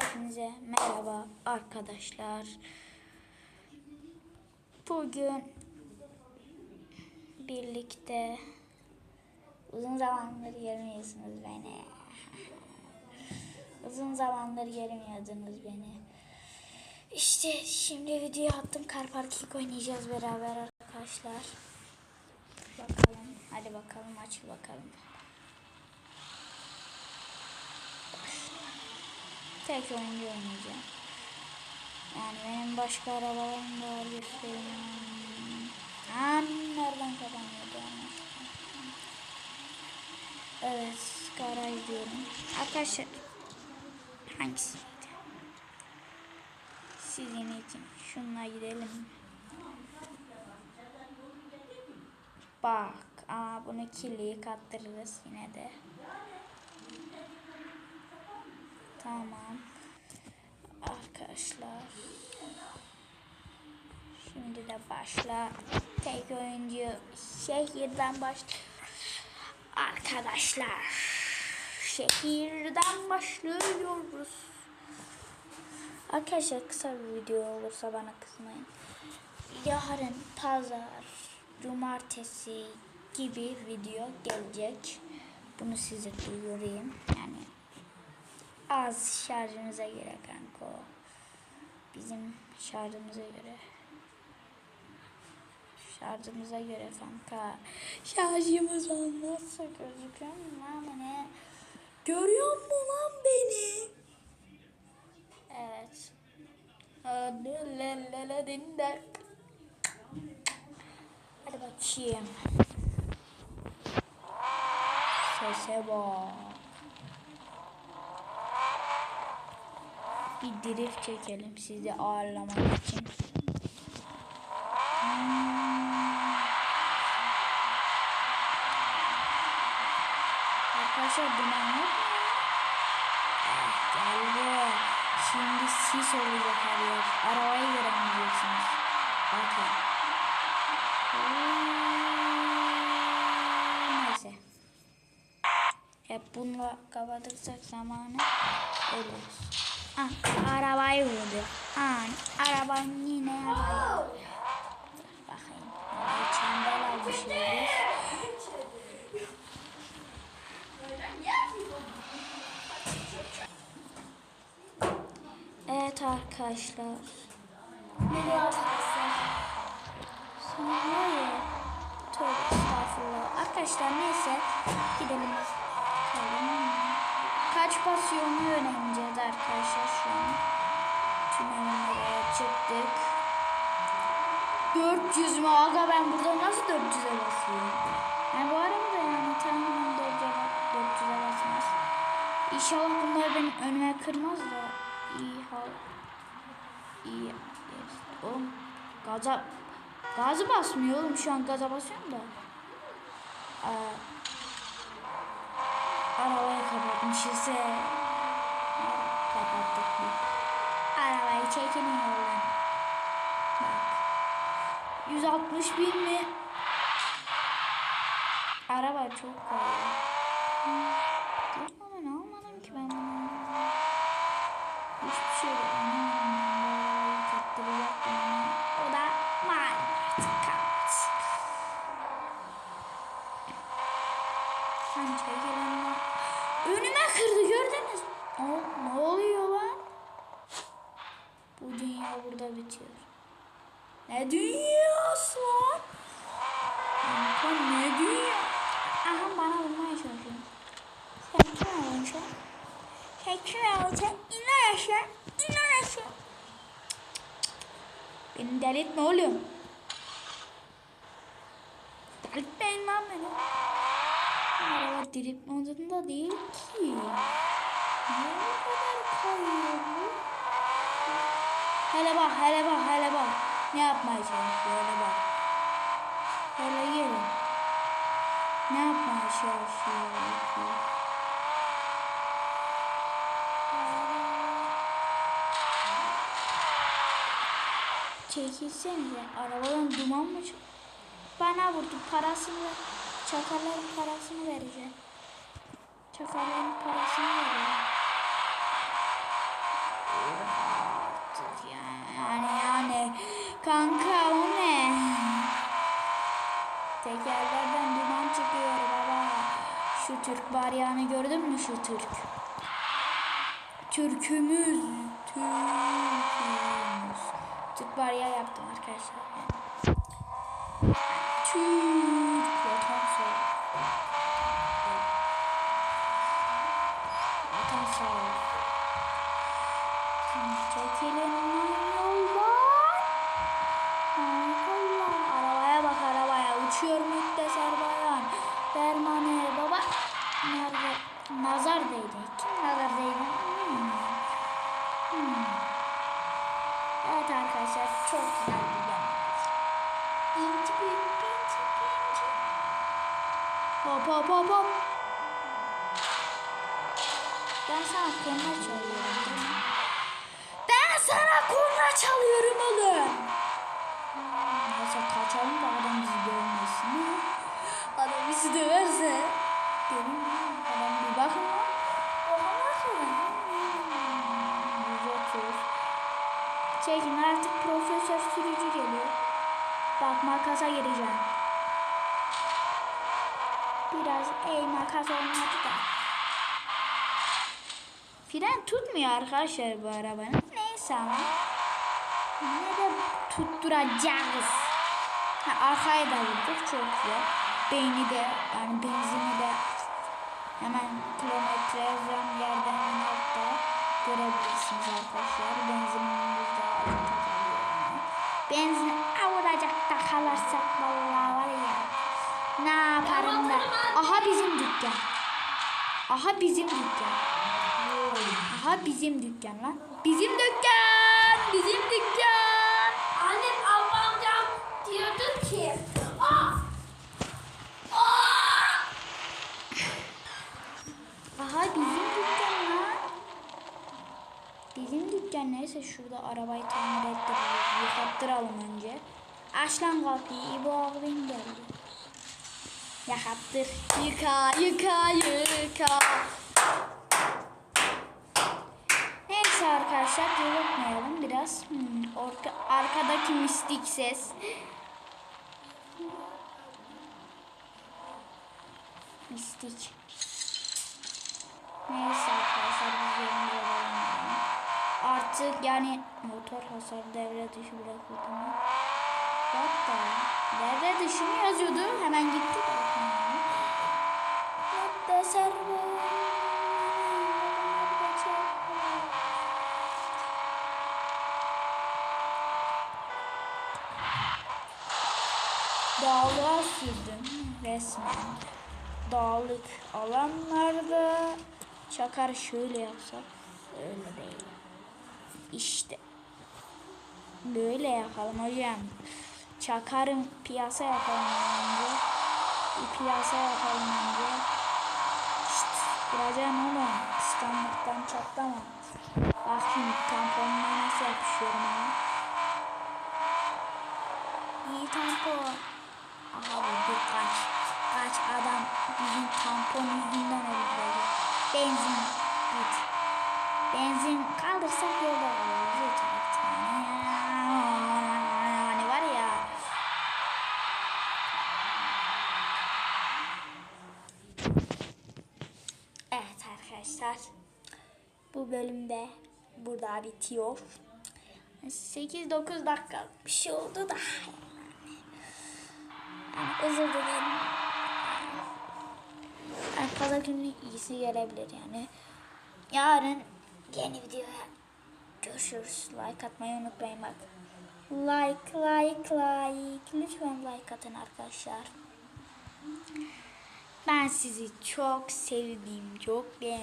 Hepinize merhaba arkadaşlar. Bugün birlikte uzun zamandır görmüyorsunuz beni. uzun zamandır görmüyordunuz beni. İşte şimdi video attım. Kar Parking oynayacağız beraber arkadaşlar. Bakalım. Hadi bakalım aç bakalım. Tek oyuncu oynayacağım. Yani benim başka arabalarım da var göstereyim. Aa, nereden kazanıyordu Evet, garaj diyorum. Arkadaşlar, hangisiydi? Sizin için şununla gidelim. Bak, aa bunu kirliyi kattırırız yine de. Tamam. Arkadaşlar. Şimdi de başla. Tek oyuncu şehirden başla. Arkadaşlar. Şehirden başlıyoruz. Arkadaşlar kısa bir video olursa bana kızmayın. Yarın pazar, cumartesi gibi video gelecek. Bunu size duyurayım. Yani az şarjınıza göre kanka o. Bizim şarjımıza göre. Şarjımıza göre kanka. Şarjımız olmazsa gözüküyor mu lan ne? Görüyor musun lan beni? Evet. Hadi bakayım. Sese bak. Bir drift çekelim sizi ağırlamak için. Arkadaşlar duman yok mu? Ah, geldi. Şimdi sis olacak her yer. Arabayı göremeyeceksiniz. Bakın. Neyse. Hep bununla kapatırsak zamanı ölürüz. Ah, arabayı vurdu. Ah, arabanın yine arabayı. Bakayım. Arabayı çembel almışız. Evet arkadaşlar. Var ya. Tövbe estağfurullah. Arkadaşlar neyse. Gidelim. Kaç pasyonu öğreneceğiz arkadaşlar şu an. Tünellere çıktık. 400 mü? Aga ben burada nasıl 400'e basıyorum? Yani bu araba da yani tahminen 400'e 400'e basmaz. İnşallah bunlar benim önüme kırmaz da iyi hal. İyi. yes. Oğlum gaza gazı basmıyor oğlum şu an gaza basıyorum da. Aa, Arabayı kapatmışız. Ee, Kapattık bir. Arabayı yoldan. Bak. 160 bin mi? Araba çok pahalı. Yok ama ne almadım ki ben bunu. Hiçbir şey yok. Anlamadım ben bu arabayı kattıracaktım ama. O da mal artık kalmış. Sen çekilen var. Önüme kırdı gördünüz. O, ne oluyor lan? Bu dünya burada bitiyor. Ne dünyası? Kanka ne dünya? Aha bana vurmaya çalışıyor. Sen kim olacaksın? Sen kim olacaksın? İn aşağı. İn aşağı. Beni delirtme oğlum. Delirtmeyin lan beni. Araba drip modunda değil ki. Niye bu kadar kayıyor bu? Hele bak, hele bak, hele bak. Ne yapmaya çalışıyor, hele bak. Hele gelin. Ne yapmaya çalışıyor? ki? Çekilsenize. Arabadan duman mı çık? Bana vurdu parasını ver. Çakalların parasını vereceğim. Çakalların parasını vereceğim. Şu Türk bayrağını gördün mü şu Türk? Türkümüz. Türkümüz. Türk bayrağı yaptım arkadaşlar. Türk vatan sağ. Vatan sağ. Çekilin yoldan. Allah. Arabaya bak arabaya. Uçuyor müddessar bayan. Dermanı baba. Nerede? Nazar değdi. Kim nazar değdi? Hmm. Hmm. Evet arkadaşlar çok güzel bir yemek. Pinci pinci pinci pinci. Hop hop hop hop. Ben sana korna çalıyorum? Ben sana korna çalıyorum oğlum. Neyse kaçalım da adam bizi görmesin. Adam bizi döverse. Ya, adam bir bakın lan. Oha nasıl? 130. Çekin artık profesör sürücü geliyor. Bak makasa gireceğim. Biraz ey makas olmadı da. Fren tutmuyor arkadaşlar bu arabanın. Neyse ama. Ne de tutturacağız. Ha, arkaya da vurduk çok güzel. Beyni de yani benzini de hemen kilometre yazan yerden en altta görebilirsiniz arkadaşlar. Benzinimiz de altta. Benzin avuracak da kalırsak vallahi var ya. Ne yaparım da. Aha bizim dükkan. Aha bizim dükkan. Aha bizim dükkan lan. Bizim dükkan. Bizim dükkan. Annem ablamcam diyordu ki Aa! Aa! Aha bizim dükkan lan. Bizim dükkan neyse şurada arabayı tamir ettiririz. Yıkattıralım önce. Aç lan kapıyı. İbo abim geldi. Yıkattır. Yıka yıka yıka. Neyse arkadaşlar unutmayalım biraz. Hmm, orka, arkadaki mistik ses. Mistik. Artık yani motor hasar devre dışı bırakıldı mı? Hatta devre dışı mı yazıyordu? Hemen gitti. Hatta servo. Dağlığa sürdüm resmen. Dağlık alanlarda çakar şöyle yapsak öyle değil. İşte böyle yapalım hocam. Çakarın piyasa yapalım. Bir piyasa yapalım önce. İşte kıracağım oğlum. Kıskanlıktan çatlama. Bak şimdi tamponuna nasıl yapışıyorum ama. İyi tampon. Aha vurdu kaç. Kaç adam bizim tampon yüzünden öldürecek. Benzin git. Benzin kaldırsak yolda yani. Hani var ya. Evet arkadaşlar. Bu bölümde burada bitiyor. 8-9 dakika bir şey oldu da. Yani özür dilerim. Yani pazar günü iyisi gelebilir yani. Yarın yeni videoya görüşürüz. Like atmayı unutmayın bak. Like, like, like. Lütfen like atın arkadaşlar. Ben sizi çok sevdim, çok beğendim.